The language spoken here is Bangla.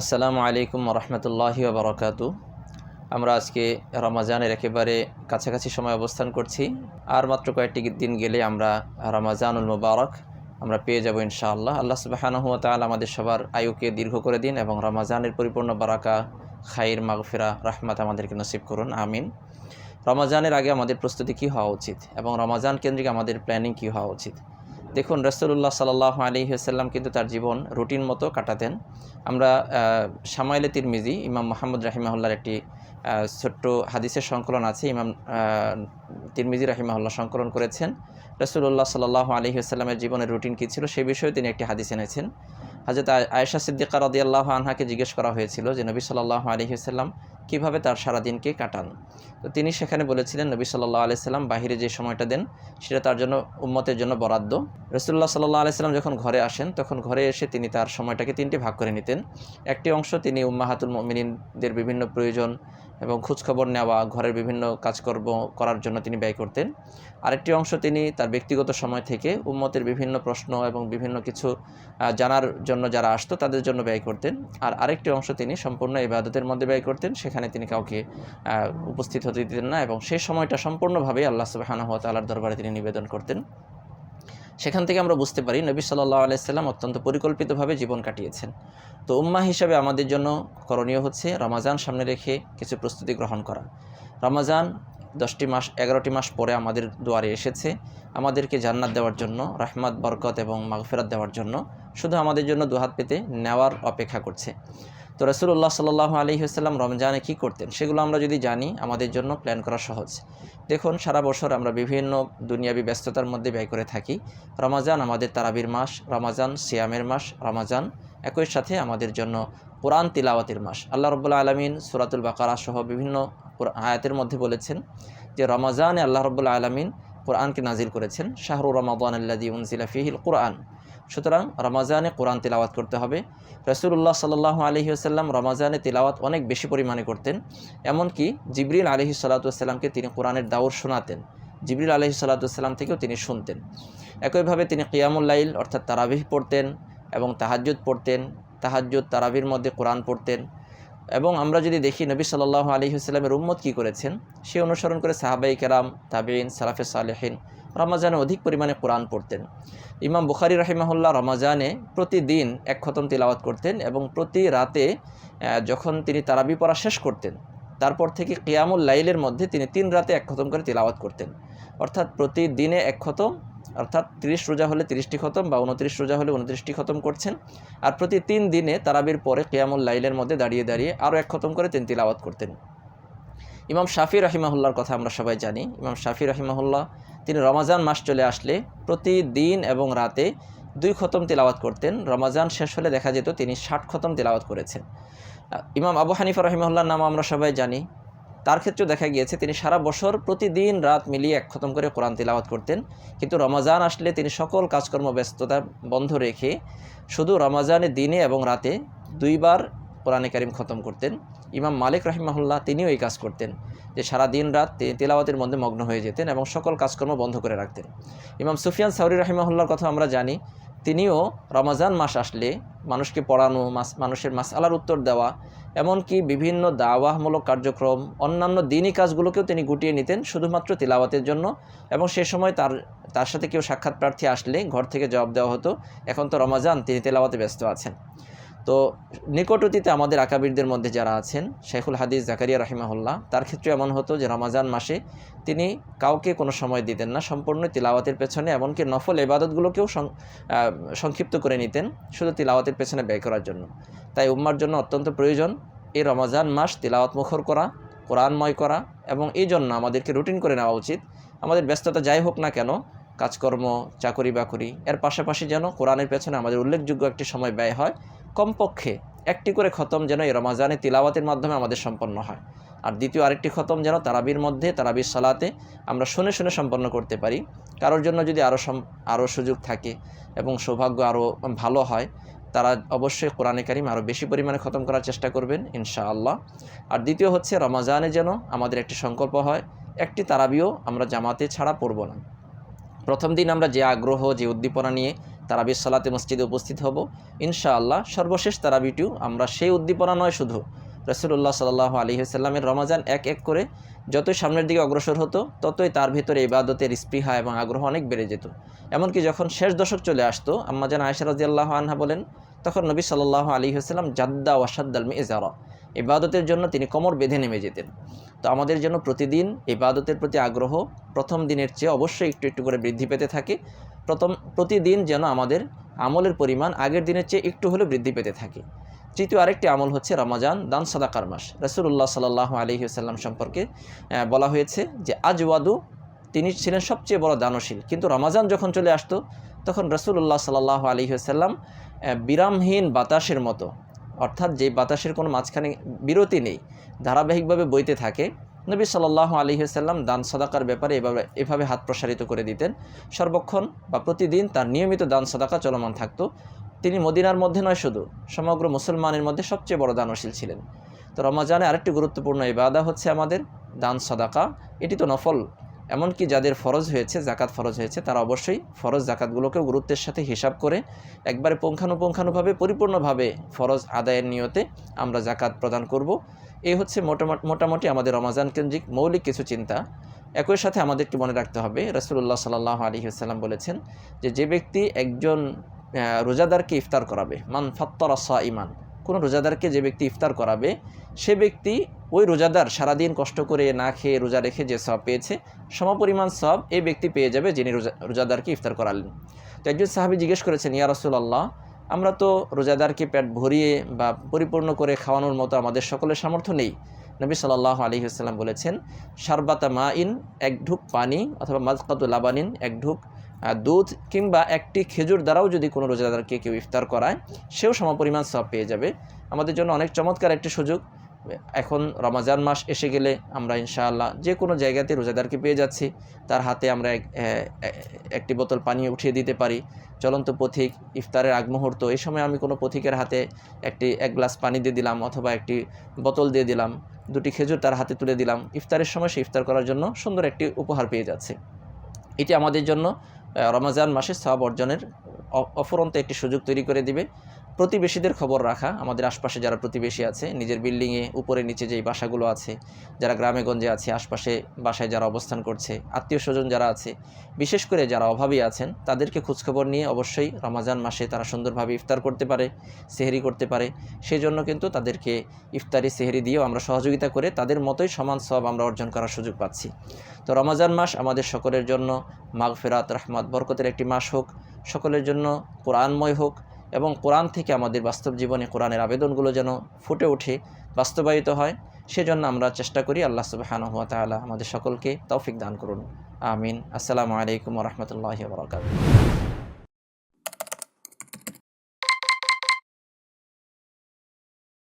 আসসালামু আলাইকুম রহমতুল্লাহি বারকাতু আমরা আজকে রমাজানের একেবারে কাছাকাছি সময় অবস্থান করছি। আর মাত্র কয়েকটি দিন গেলে আমরা রমাজানুল মুবারক আমরা পেয়ে যাব ইনশাআল্লাহ। আল্লাহ সুবাহানহু তাল আমাদের সবার আয়ুকে দীর্ঘ করে দিন এবং রমাজানের পরিপূর্ণ বারাকা, খাইর, মাগফিরা, রহমাত আমাদেরকে নসিব করুন। আমিন। রমাজানের আগে আমাদের প্রস্তুতি কী হওয়া উচিত এবং রমাজান কেন্দ্রিক আমাদের প্ল্যানিং কী হওয়া উচিত? দেখুন রসুল্লাহ সাল্লাহ আলী সাল্লাম কিন্তু তার জীবন রুটিন মতো কাটাতেন। আমরা সামাইলে তিরমিজি, ইমাম মোহাম্মদ রাহিমাহুল্লার একটি ছোট্ট হাদিসের সংকলন আছে। ইমাম তিরমিজি রাহিমাহুল্লাহ সংকলন করেছেন। রসুল্লাহ সাল্লাহ আলী সাল্লামের জীবনের রুটিন কী ছিল সে বিষয়ে তিনি একটি হাদিস এনেছেন। হাজরত আয়- আয়েশা সিদ্দিকা রদিয়াল্লাহ আনহাকে জিজ্ঞেস করা হয়েছিল যে, নবী সাল্লাহ আলী সাল্লাম কীভাবে তার সারাদিনকে কাটান। তো তিনি সেখানে বলেছিলেন, নবী সাল্লাহ আলি সাল্লাম বাহিরে যে সময়টা দেন, সেটা তার জন্য, উম্মতের জন্য বরাদ্দ। রসুল্লাহ সাল্লাহ আলি সাল্লাম যখন ঘরে আসেন, তখন ঘরে এসে তিনি তার সময়টাকে তিনটি ভাগ করে নিতেন। একটি অংশ তিনি উম্মাহাতুল মিনিনদের বিভিন্ন প্রয়োজন এবং খোঁজখবর নেওয়া, ঘরের বিভিন্ন কাজকর্ম করার জন্য তিনি ব্যয় করতেন। আরেকটি অংশ তিনি তার ব্যক্তিগত সময় থেকে উম্মতের বিভিন্ন প্রশ্ন এবং বিভিন্ন কিছু জানার জন্য যারা আসতো, তাদের জন্য ব্যয় করতেন। আর আরেকটি অংশ তিনি সম্পূর্ণ ইবাদতের মধ্যে ব্যয় করতেন, সেখানে তিনি কাউকে উপস্থিত হতে দিতেন না এবং সেই সময়টা সম্পূর্ণভাবে আল্লাহ সুবাহানাহ তালার দরবারে তিনি নিবেদন করতেন। সেখান থেকে আমরা বুঝতে পারি নবী সাল্লাহ আলাইসাল্লাম অত্যন্ত পরিকল্পিতভাবে জীবন কাটিয়েছেন। তো উম্মা হিসাবে আমাদের জন্য করণীয় হচ্ছে রমাজান সামনে রেখে কিছু প্রস্তুতি গ্রহণ করা। রমাজান দশটি মাস, এগারোটি মাস পরে আমাদের দুয়ারে এসেছে। আমাদেরকে জান্নাত দেওয়ার জন্য, রাহমাত, বরকত এবং মাগফেরাত দেওয়ার জন্য। শুধু আমাদের জন্য দুহাত পেতে নেওয়ার অপেক্ষা করছে। তো রসুল্লাহ সাল্লাহ আলী আসাল্লাম রমজানে কী করতেন? সেগুলো আমরা যদি জানি, আমাদের জন্য প্ল্যান করা সহজ। দেখুন, সারা বছর আমরা বিভিন্ন দুনিয়াবি ব্যস্ততার মধ্যে ব্যয় করে থাকি। রমাজান আমাদের তারাবির মাস, রমাজান সিয়ামের মাস, রমাজান একই সাথে আমাদের জন্য কোরআন তিলাওয়াতের মাস। আল্লাহ রব্বুল্লা আলমিন সুরাতুল বাকারা সহ বিভিন্ন আয়াতের মধ্যে বলেছেন যে রমাজানে আল্লাহ রব্বুল্লা আলমিন কোরআনকে নাজিল করেছেন, শাহরু রমাদান আল্লাদি উনজিলা ফিহিল কোরআন। সুতরাং রমাজানে কোরআন তেলাওয়াত করতে হবে। রসুল্লাহ সাল্লাহ আলহি আসাল্লাম রমাজানে তেলাওয়াত অনেক বেশি পরিমাণে করতেন। এমনকি জিবরিল আলহি সাল্লাতুসাল্লামকে তিনি কোরআনের দাওর শোনাতেন। জিবরিল আলহি সাল্লাতুসাল্লাম থেকেও তিনি শুনতেন। একইভাবে তিনি কিয়ামুল্লাইল অর্থাৎ তারাবিহ পড়তেন এবং তাহাজ্জুদ পড়তেন। তাহাজ্জুদ তারাবির মধ্যে কোরআন পড়তেন। এবং আমরা যদি দেখি নবী সাল্লাহ আলী হুসাল্লামের উম্মত কী করেছেন, সে অনুসরণ করে সাহাবাই কেরাম তাবিন সালাফে সালেহিন রমাজানে অধিক পরিমাণে কোরআন পড়তেন। ইমাম বুখারি রাহিমাহুল্লাহ রমাজানে প্রতিদিন এক খতম তিলাওয়াত করতেন এবং প্রতি রাতে যখন তিনি তারাবি পড়া শেষ করতেন, তারপর থেকে কিয়ামুল লাইলের মধ্যে তিনি তিন রাতে এক খতম করে তিলাওয়াত করতেন। অর্থাৎ প্রতিদিনে এক খতম, অর্থাৎ তিরিশ রোজা হলে তিরিশটি খতম বা উনত্রিশ রোজা হলে উনত্রিশটি খতম করছেন। আর প্রতি তিন দিনে তারাবির পরে কিয়ামুল লাইলের মধ্যে দাঁড়িয়ে দাঁড়িয়ে আরও এক খতম করে তিনি তিলাওয়াত করতেন। ইমাম শাফি রহিমাহুল্লার কথা আমরা সবাই জানি। ইমাম শাফি রহিমাহুল্লাহ, তিনি রমাজান মাস চলে আসলে প্রতিদিন এবং রাতে দুই খতম তিলাওয়াত করতেন। রমাজান শেষ হলে দেখা যেত তিনি ষাট খতম তিলাওয়াত করেছেন। ইমাম আবু হানিফা রহিমাহুল্লার নাম আমরা সবাই জানি। তার ক্ষেত্রেও দেখা গিয়েছে তিনি সারা বছর প্রতিদিন রাত মিলিয়ে এক খতম করে কোরআন তিলাওয়াত করতেন। কিন্তু রমাজান আসলে তিনি সকল কাজকর্ম ব্যস্ততা বন্ধ রেখে শুধু রমাজানের দিনে এবং রাতে দুইবার কোরআনে কারিম খতম করতেন। ইমাম মালিক রহিমাহুল্লাহ তিনিও এই কাজ করতেন যে সারা দিন রাত তেলাওয়াতের মধ্যে মগ্ন হয়ে যেতেন এবং সকল কাজকর্ম বন্ধ করে রাখতেন। ইমাম সুফিয়ান সাউরি রহিমাহুল্লার কথা আমরা জানি, তিনিও রমাজান মাস আসলে মানুষকে পড়ানো মানুষের মাসালার উত্তর দেওয়া, এমনকি বিভিন্ন দাওয়াহমূলক কার্যক্রম, অন্যান্য দিনই কাজগুলোকেও তিনি গুটিয়ে নিতেন শুধুমাত্র তিলাওয়াতের জন্য এবং সে সময় তার তার সাথে কেউ সাক্ষাৎ প্রার্থী আসলে ঘর থেকে জবাব দেওয়া হতো। এখন তো রমাজান, তিনি তেলাওয়াতে ব্যস্ত আছেন। তো নিকট অতীতে আমাদের আকাবিরদের মধ্যে যারা আছেন শেখুল হাদিস জাকারিয়া রাহিমাহুল্লাহ, তার ক্ষেত্রে এমন হতো যে রমাজান মাসে তিনি কাউকে কোনো সময় দিতেন না, সম্পূর্ণ তিলাওয়াতের পেছনে, এমনকি নফল এবাদতগুলোকেও সংক্ষিপ্ত করে নিতেন শুধু তিলাওয়াতের পেছনে ব্যয় করার জন্য। তাই উম্মার জন্য অত্যন্ত প্রয়োজন এই রমাজান মাস তিলাওয়াত মুখর করা, কোরআনময় করা এবং এই জন্য আমাদেরকে রুটিন করে নেওয়া উচিত। আমাদের ব্যস্ততা যাই হোক না কেন, কাজকর্ম চাকরি বাকরি এর পাশাপাশি যেন কোরআনের পেছনে আমাদের উল্লেখযোগ্য একটি সময় ব্যয় হয় কমপক্ষে একটি করে খতম যেন এই রমাজানে তিলাওয়াতের মাধ্যমে আমাদের সম্পন্ন হয়। আর দ্বিতীয় আরেকটি খতম যেন তারাবির মধ্যে, তারাবির সালাতে আমরা শুনে শুনে সম্পন্ন করতে পারি। কারোর জন্য যদি আরও আরও সুযোগ থাকে এবং সৌভাগ্য আরও ভালো হয়, তারা অবশ্যই কোরআনে কারিম আরও বেশি পরিমাণে খতম করার চেষ্টা করবেন, ইনশাআল্লাহ। আর দ্বিতীয় হচ্ছে রমাজানে যেন আমাদের একটি সংকল্প হয়, একটি তারাবিও আমরা জামাতে ছাড়া পড়ব না। প্রথম দিন আমরা যে আগ্রহ, যে উদ্দীপনা নিয়ে তারাবির সালাতে মসজিদে উপস্থিত হব, ইনশাআল্লাহ সর্বশেষ তারাবিটিও আমরা সেই উদ্দীপনা নয় শুধু রসুল্লাহ সাল্লাহ আলী সাল্লামের রমাজান এক এক করে যতই সামনের দিকে অগ্রসর হতো, ততই তার ভিতরে ইবাদতের স্পৃহা এবং আগ্রহ অনেক বেড়ে যেত। এমনকি যখন শেষ দশক চলে আসতো আম্মাজান আয়সা রাজিয়াল্লাহ আনহা বলেন, তখন নবী সাল্লাহ আলী হাসলাম জাদ্দা ওয়াসাদ্দাল মেজারা ইবাদতের জন্য তিনি কোমর বেঁধে নেমে যেতেন। তো আমাদের জন্য প্রতিদিন ইবাদতের প্রতি আগ্রহ প্রথম দিনের চেয়ে অবশ্যই একটু একটু করে বৃদ্ধি পেতে থাকে। প্রথম, প্রতিদিন যেন আমাদের আমলের পরিমাণ আগের দিনের চেয়ে একটু হলেও বৃদ্ধি পেতে থাকে। তৃতীয় আরেকটি আমল হচ্ছে রমাজান, দান সাদাকার মাস। রসুল্লাহ সাল্লাহ আলী সাল্লাম সম্পর্কে বলা হয়েছে যে আজওয়াদু তিনি ছিলেন সবচেয়ে বড় দানশীল। কিন্তু রমাজান যখন চলে আসতো, তখন রসুল্লাহ সাল্লাহ আলী সাল্লাম বিরামহীন বাতাসের মতো অর্থাৎ যে বাতাসের কোনো মাঝখানে বিরতি নেই, ধারাবাহিকভাবে বইতে থাকে। নবী সাল্লাহ আলী সাল্লাম দান সদাকার ব্যাপারে এভাবে এভাবে হাত প্রসারিত করে দিতেন। সর্বক্ষণ বা প্রতিদিন তার নিয়মিত দান সদাকা চলমান থাকত। তিনি মদিনার মধ্যে নয় শুধু, সমগ্র মুসলমানের মধ্যে সবচেয়ে বড় দানশীল ছিলেন। তো রমাজানে আরেকটি গুরুত্বপূর্ণ ইবাদা হচ্ছে আমাদের দান সদাকা। এটি তো নফল এমনকি যাদের ফরজ হয়েছে জাকাত ফরজ হয়েছে, তারা অবশ্যই ফরজ জাকাতগুলোকেও গুরুত্বের সাথে হিসাব করে একবারে পুঙ্খানুপুঙ্খানুভাবে, পরিপূর্ণভাবে ফরজ আদায়ের নিয়তে আমরা জাকাত প্রদান করব। এই হচ্ছে মোটামুটি মোটামুটি আমাদের রমাজান কেন্দ্রিক মৌলিক কিছু চিন্তা। একই সাথে আমাদেরকে মনে রাখতে হবে রসুল্লাহ সাল্লাহ আলী বলেছেন যে যে ব্যক্তি একজন রোজাদারকে ইফতার করাবে, মান ফাত্তর আসা ইমান কোনো রোজাদারকে যে ব্যক্তি ইফতার করাবে, সে ব্যক্তি ওই রোজাদার সারাদিন কষ্ট করে না খেয়ে রোজা রেখে যে সব পেয়েছে, সমপরিমাণ সব এই ব্যক্তি পেয়ে যাবে যিনি রোজা, রোজাদারকে ইফতার করালেন। তো একজন সাহাবি জিজ্ঞেস করেছেন, ইয়া রসুল্লাহ আমরা তো রোজাদারকে পেট ভরিয়ে বা পরিপূর্ণ করে খাওয়ানোর মতো আমাদের সকলের সামর্থ্য নেই। নবী সাল্লাহ আলী আসসালাম বলেছেন সারবাতা মা ইন এক ঢুক পানি অথবা মাজকাতুল লাবানিন, এক ঢুক দুধ কিংবা একটি খেজুর দ্বারাও যদি কোনো রোজাদারকে কেউ ইফতার করায়, সেও সমপরিমাণ সব পেয়ে যাবে। আমাদের জন্য অনেক চমৎকার একটি সুযোগ। এখন রমাজান মাস এসে গেলে আমরা ইনশাআল্লাহ যে কোনো জায়গাতে রোজাদারকে পেয়ে যাচ্ছি। তার হাতে আমরা একটি বোতল পানি উঠিয়ে দিতে পারি। চলন্ত পথিক ইফতারের আগ মুহূর্ত, এই সময় আমি কোনো পথিকের হাতে একটি, এক গ্লাস পানি দিয়ে দিলাম অথবা একটি বোতল দিয়ে দিলাম, দুটি খেজুর তার হাতে তুলে দিলাম। ইফতারের সময় সে ইফতার করার জন্য সুন্দর একটি উপহার পেয়ে যাচ্ছে। এটি আমাদের জন্য রমজান মাসে সব অর্জনের অফুরন্ত একটি সুযোগ তৈরি করে দিবে। প্রতিবেশীদের খবর রাখা, আমাদের আশপাশে যারা প্রতিবেশী আছে, নিজের বিল্ডিংয়ে উপরে নিচে যেই বাসাগুলো আছে, যারা গ্রামে গঞ্জে আছে, আশপাশে বাসায় যারা অবস্থান করছে, আত্মীয় স্বজন যারা আছে, বিশেষ করে যারা অভাবী আছেন, তাদেরকে খোঁজখবর নিয়ে অবশ্যই রমাজান মাসে তারা সুন্দরভাবে ইফতার করতে পারে, সেহেরি করতে পারে। সেই জন্য কিন্তু তাদেরকে ইফতারি, সেহরি দিয়েও আমরা সহযোগিতা করে তাদের মতোই সমান সব আমরা অর্জন করার সুযোগ পাচ্ছি। তো রমাজান মাস আমাদের সকলের জন্য মাগফেরাত, রহমত, বরকতের একটি মাস হোক, সকলের জন্য কোরআনময় হোক এবং কোরআন থেকে আমাদের বাস্তব জীবনে কোরআনের আবেদনগুলো যেন ফুটে ওঠে, বাস্তবায়িত হয়, সেজন্য আমরা চেষ্টা করি আল্লাহ সুবাহানু হাত তালা আমাদের সকলকে তৌফিক দান করুন। আমিন। আসসালামু আলাইকুম রহমতুল্লাহ বরকাত